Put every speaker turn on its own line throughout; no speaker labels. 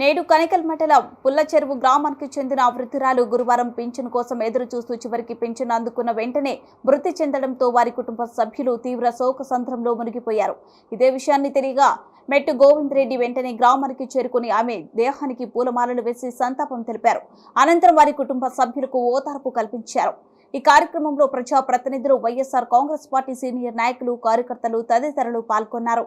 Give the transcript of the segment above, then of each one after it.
నేడు కనికల్ మండలం పుల్లచెరువు గ్రామానికి చెందిన వృద్ధురాలు గురువారం పింఛన్ కోసం ఎదురు చూస్తూ చివరికి పింఛన్ అందుకున్న వెంటనే మృతి చెందడంతో వారి కుటుంబ సభ్యులు తీవ్ర శోక సంద్రంలో మునిగిపోయారు. ఇదే విషయాన్ని తెలియగా మెట్టు గోవింద్ రెడ్డి వెంటనే గ్రామానికి చేరుకుని ఆమె దేహానికి పూలమాలలు వేసి సంతాపం తెలిపారు. అనంతరం వారి కుటుంబ సభ్యులకు ఓదార్పు కల్పించారు. ఈ కార్యక్రమంలో ప్రజా ప్రతినిధులు వైఎస్ఆర్ కాంగ్రెస్ పార్టీ సీనియర్ నాయకులు కార్యకర్తలు తదితరులు పాల్గొన్నారు.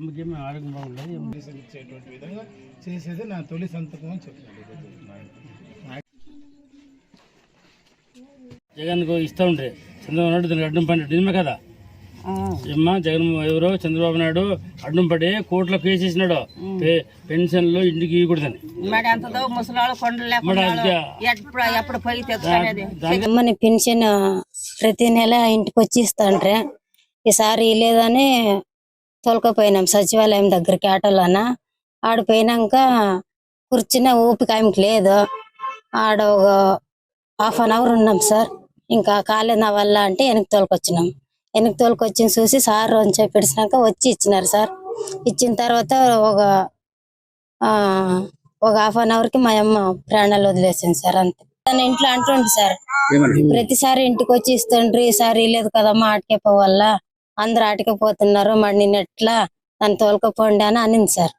అమ్మకేమీ ఆరోగ్యం బాగుండదు
ఇచ్చేటువంటి విధంగా చేసేది నా తొలి సంతకం అని చెప్తున్నాను.
జగన్ ఇస్తా ఉంటే చంద్రబాబు నాయుడు దానికి అడ్డం పడి నిజమే కదా? ఏమ్మా జగన్ ఎవరో చంద్రబాబు నాయుడు అడ్డం పడి కోర్టులో కేసు వేసినాడు పె- పెన్షన్లు ఇంటికి ఇవ్వకూడదని.
అమ్మని పెన్షన్ ప్రతి నెల ఇంటికి వచ్చి ఇస్తాండ్రే ఈసారి లేదని తోలుకపోయినాం. సచివాలయం దగ్గరికి ఆటోలోన ఆడ పోయినాక కూర్చున్న ఓపిక ఆమెకి లేదు. ఆడ ఒక హాఫ్ అన్ అవర్ ఉన్నాం సార్. ఇంకా కాలేదు నా వల్ల అంటే వెనక్కి తోలుకొచ్చినాం. వెనక్కి తోలుకొచ్చి చూసి సార్ అని చెప్పి పిలిచినాక వచ్చి ఇచ్చినారు సార్. ఇచ్చిన తర్వాత ఒక ఆ ఒక హాఫ్ అన్ అవర్కి మా అమ్మ ప్రాణాలు వదిలేసింది సార్ అంతే. తన ఇంట్లో అంటుండు సార్. ప్రతిసారి ఇంటికి వచ్చి ఇస్తుండ్రి ఈసారి లేదు కదమ్మా ఆటకే పోవాల? అందరు ఆటకపోతున్నారు మరి నిన్న ఎట్లా నన్ను తోలుకపోండి అని అనింది సార్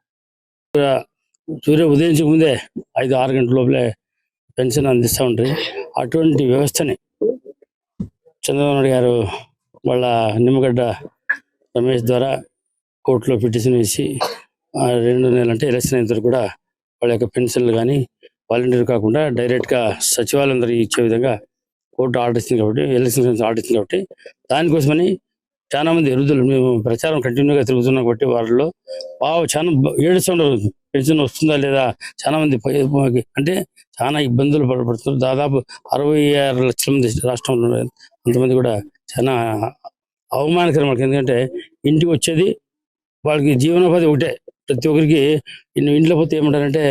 సూర్య ఉదయించక ముందే ఐదు ఆరు గంటల లోపలే పెన్షన్ అందిస్తూ ఉంటారు అటువంటి వ్యవస్థని చంద్రబాబు నాయుడు గారు వాళ్ళ నిమ్మగడ్డ రమేష్ ద్వారా కోర్టులో పిటిషన్ వేసి రెండు నెలలు అంటే ఎలక్షన్ అయిన తర్వాత కూడా వాళ్ళ యొక్క పెన్షన్లు కానీ వాలంటీర్ కాకుండా డైరెక్ట్గా సచివాలయం ఇచ్చే విధంగా కోర్టు ఆర్డర్ ఇచ్చింది కాబట్టి ఎలక్షన్ ఆర్డర్ ఇచ్చింది కాబట్టి దానికోసమని చాలా మంది వృద్ధులు మేము ప్రచారం కంటిన్యూగా తిరుగుతున్నాం కాబట్టి వాళ్ళలో బాగా చాలా ఏడుస్తున్నారు పెన్షన్ వస్తుందా లేదా? చాలా మంది అంటే చాలా ఇబ్బందులు పడుతున్నారు. దాదాపు అరవై ఆరు లక్షల మంది రాష్ట్రంలో ఉన్నారు. అంతమంది కూడా చాలా అవమానకరం వాళ్ళకి ఎందుకంటే ఇంటికి వచ్చేది వాళ్ళకి జీవనోపాధి ఒకటే. ప్రతి ఒక్కరికి ఇంట్లో పోతే ఏమంటారంటే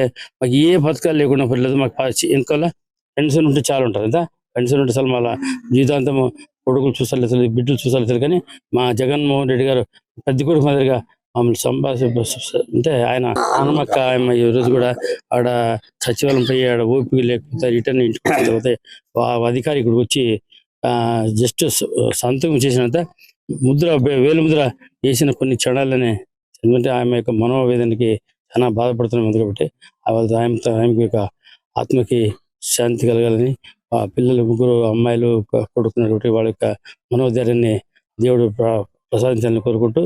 మాకు ఏ పథకాలు లేకుండా పర్లేదు. మాకు ఎందుకల్లా పెన్షన్ ఉంటే చాలా ఉంటుంది కదా? పెన్షన్ ఉంటే చాలు. మళ్ళీ జీవితాంతం కొడుకులు చూసారు లేదు బిడ్డలు చూసారు లేదు కానీ మా జగన్మోహన్ రెడ్డి గారు పెద్ద కొడుకు మాదిరిగా మమ్మల్ని సంభాష అంటే ఆయన అమ్మక్క ఆయన ఈ రోజు కూడా ఆడ సచివాలయం పోయి ఆడ ఓపిక లేకపోతే రిటర్న్ ఇంటికి తర్వాత అధికారి ఇక్కడికి వచ్చి జస్ట్ సంతకం చేసినంత ముద్ర వేలు ముద్ర వేసిన కొన్ని క్షణాలనే ఎందుకంటే ఆమె యొక్క మనోవేదనకి చాలా బాధపడుతున్నాం. కాబట్టి ఆ వాళ్ళ ఆమె ఆమెకి యొక్క ఆత్మకి శాంతి కలగాలని పిల్లలు ముగ్గురు అమ్మాయిలు కొడుకున్నటువంటి వాళ్ళ యొక్క మనోధైర్యాన్ని దేవుడు ప్ర- ప్రసాదించాలని కోరుకుంటూ